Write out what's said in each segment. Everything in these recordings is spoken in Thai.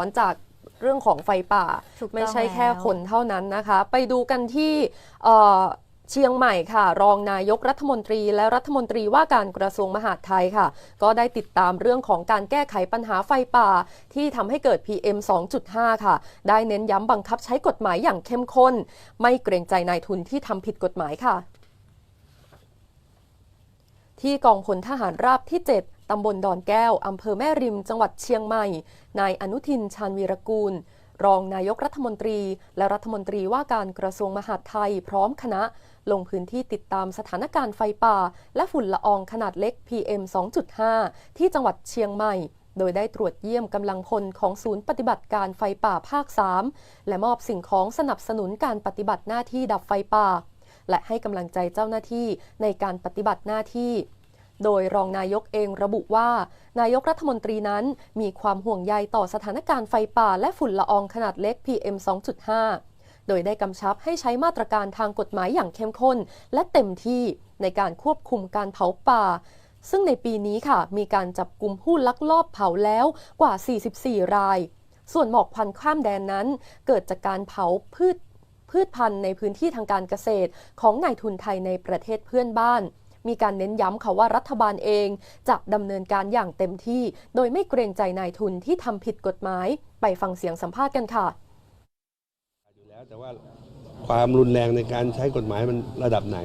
อนจากเรื่องของไฟป่าถูกต้องไม่ใช่แค่แล้วคนเท่านั้นนะคะ ไปดูกันที่เอ่อเชียงใหม่ค่ะ รองนายกรัฐมนตรีและรัฐมนตรีว่าการกระทรวงมหาดไทยค่ะ ก็ได้ติดตามเรื่องของการแก้ไขปัญหาไฟป่า ที่ทำให้เกิด PM 2.5 ค่ะ ได้เน้นย้ำบังคับใช้กฎหมายอย่างเข้มข้น ไม่เกรงใจนายทุนที่ทำผิดกฎหมายค่ะ ที่กองพลทหารราบที่ 7 ตำบลดอนแก้ว อำเภอแม่ริม จังหวัดเชียงใหม่ นายอนุทินชาญวีรกูล รองนายกรัฐมนตรี และรัฐมนตรีว่าการกระทรวงมหาดไทยพร้อมคณะ ลงพื้นที่ติดตามสถานการณ์ไฟป่า และฝุ่นละอองขนาดเล็ก PM 2.5 ที่จังหวัดเชียงใหม่ โดยได้ตรวจเยี่ยมกำลังพลของศูนย์ปฏิบัติการไฟป่าภาค 3 และมอบสิ่งของสนับสนุนการปฏิบัติหน้าที่ดับไฟป่า และให้กำลังใจเจ้าหน้าที่ในการปฏิบัติหน้าที่ โดยรองนายกเองระบุว่า นายกรัฐมนตรีนั้นมีความห่วงใยต่อสถานการณ์ไฟป่าและฝุ่นละอองขนาดเล็ก PM 2.5 โดยได้กำชับให้ใช้มาตรการทางกฎหมายอย่างเข้มข้น และเต็มที่ในการควบคุมการเผาป่าซึ่งในปีนี้ค่ะ มีการจับกลุ่มผู้ลักลอบเผาแล้วกว่า 44 ราย ส่วนหมอกควันข้ามแดนนั้น เกิดจากการเผาพืช พืชพันธุ์ในพื้นที่ทางการเกษตร ของนายทุนไทยในประเทศเพื่อนบ้าน มีการเน้นย้ำค่ะว่ารัฐบาลเองจะดำเนินการอย่างเต็มที่ โดยไม่เกรงใจนายทุนที่ทำผิดกฎหมาย ไปฟังเสียงสัมภาษณ์กันค่ะอยู่แล้วแต่ว่าความรุนแรงในการใช้กฎหมายมันระดับไหน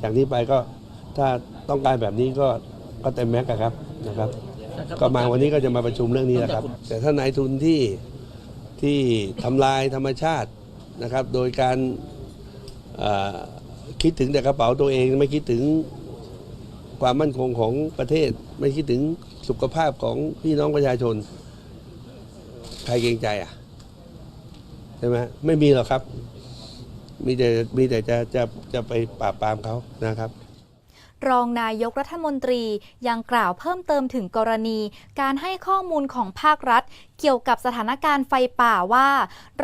อย่างนี้ไปก็ถ้าต้องการแบบนี้ก็ก็เต็มแม็กซ์อะครับนะครับ ก็มาวันนี้ก็จะมาประชุมเรื่องนี้นะครับ แต่ถ้านายทุนที่ที่ทำลายธรรมชาติ นะครับ โดยการคิดถึงแต่กระเป๋าตัวเองไม่คิดถึงความมั่นคงของประเทศ ไม่คิดถึงสุขภาพของพี่น้องประชาชน ใครเกรงใจอะใช่ไหมไม่มีหรอกครับ มีแต่มีแต่จะจะจะไปปราบปรามเขานะครับ รองนายกรัฐมนตรียังกล่าวเพิ่มเติมถึงกรณี การให้ข้อมูลของภาครัฐ เกี่ยวกับสถานการณ์ไฟป่าว่า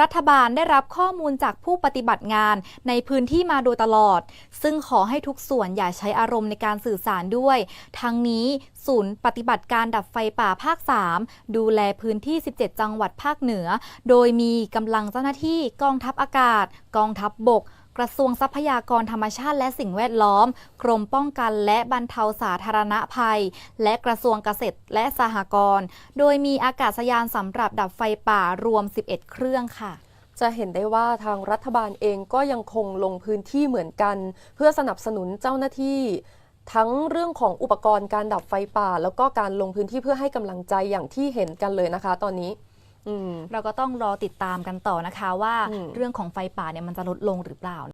รัฐบาลได้รับข้อมูลจากผู้ปฏิบัติงานในพื้นที่มาโดยตลอด ซึ่งขอให้ทุกส่วนอย่าใช้อารมณ์ในการสื่อสารด้วย ทั้งนี้ศูนย์ปฏิบัติการดับไฟป่าภาค 3 ดูแลพื้นที่ 17 จังหวัดภาคเหนือ โดยมีกำลังเจ้าหน้าที่กองทัพอากาศ กองทัพบบก กระทรวงทรัพยากรธรรมชาติและสิ่งแวดล้อม กรมป้องกันและบรรเทาสาธารณภัย และกระทรวงเกษตรและสหกรณ์ โดยมีอากาศยานสำหรับดับไฟป่ารวม 11 เครื่องค่ะจะเห็นได้ว่าทางรัฐบาลเองก็ยังคงลงพื้นที่เหมือนกัน เพื่อสนับสนุนเจ้าหน้าที่ทั้งเรื่องของอุปกรณ์การดับไฟป่า แล้วก็การลงพื้นที่เพื่อให้กำลังใจอย่างที่เห็นกันเลยนะคะ ตอนนี้อืมเราก็ต้องรอติดตามกันต่อนะคะว่าอืมเรื่องของไฟป่าเนี่ยมันจะลดลงหรือเปล่า